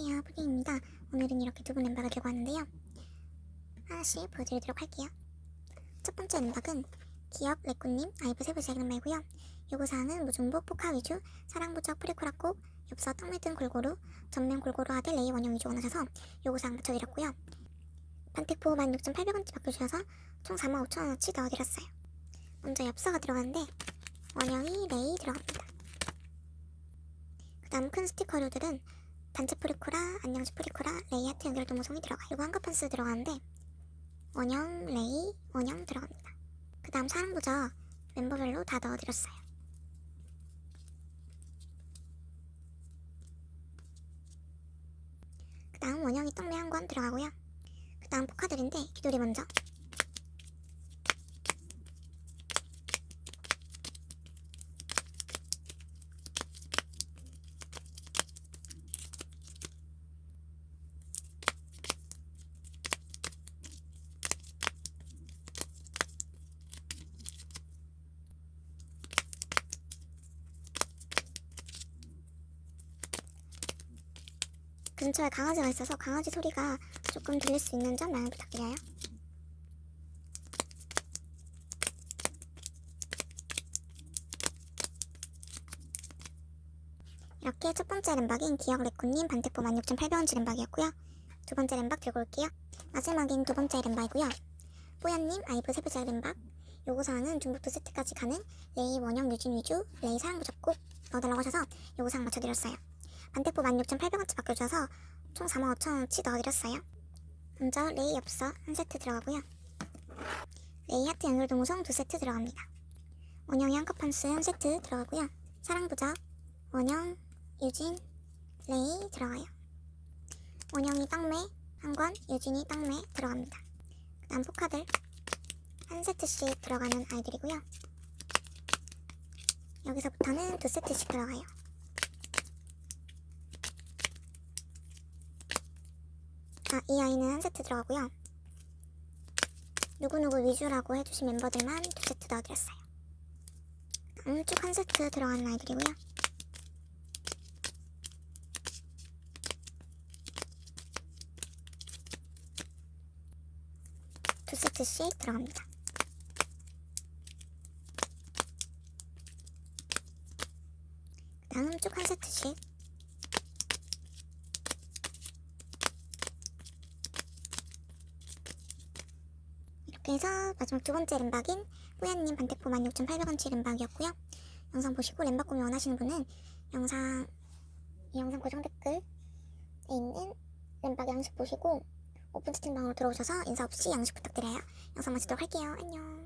안녕하세요 푸딩입니다. 오늘은 이렇게 두 분 램박을 들고 왔는데요. 하나씩 보여드리도록 할게요. 첫 번째 램박은 기업 레꾸님 아이브 세부 시작 램박이고요. 요구사항은 무중복 포카 위주 사랑부적 프리코라꼭 엽서 떡매든 골고루 전면 골고루 하되 레이 원형 위주 원하셔서 요구사항 맞춰드렸고요. 반택보 16,800원치 바꿔주셔서 총 45,000원어치 넣어드렸어요. 먼저 엽서가 들어가는데 원형이 레이 들어갑니다. 그 다음 큰 스티커류들은 단체 프리코라, 안녕지 프리코라, 레이 하트 연결 동호송이 들어가요. 이거 한가판스 들어가는데 원형, 레이, 원형 들어갑니다. 그 다음 사랑부적 멤버별로 다 넣어드렸어요. 그 다음 원형이 떡매 한권 들어가고요. 그 다음 포카들인데 기돌이 먼저 근처에 강아지가 있어서 강아지 소리가 조금 들릴 수 있는 점 양해 부탁드려요. 이렇게 첫 번째 램박인 기억 레코님 반대포 16,800원치 램박이었고요. 두 번째 램박 들고 올게요. 마지막인 두 번째 램박이고요. 뽀얀님 아이브 세부작 램박 요구사항은 중복도 세트까지 가는 레이 원형 유진 위주 레이 사랑부 적국 넣어달라고 하셔서 요구사항 맞춰드렸어요. 반대포 16,800원치 바꿔주셔서 총 45,000원치 넣어드렸어요. 먼저 레이 엽서 한 세트 들어가고요. 레이 하트 연결 동호송 두 세트 들어갑니다. 원형이 한컵판스 한 세트 들어가고요. 사랑부적, 원형, 유진, 레이 들어가요. 원형이 떡매 한 권, 유진이 떡매 들어갑니다. 그 다음 포카들 한 세트씩 들어가는 아이들이고요. 여기서부터는 두 세트씩 들어가요. 아, 이 아이는 한 세트 들어가고요. 누구누구 위주라고 해주신 멤버들만 두 세트 넣어드렸어요. 다음 쭉 한 세트 들어가는 아이들이고요. 두 세트씩 들어갑니다. 다음 쭉 한 세트씩 이렇게 해서 마지막 두 번째 램박인 뿌야님 반대포 16,800원치 램박이었고요. 영상 보시고 램박 구매 원하시는 분은 영상 이 영상 고정 댓글에 있는 램박 양식 보시고 오픈 채팅방으로 들어오셔서 인사 없이 양식 부탁드려요. 영상 마치도록 할게요. 안녕.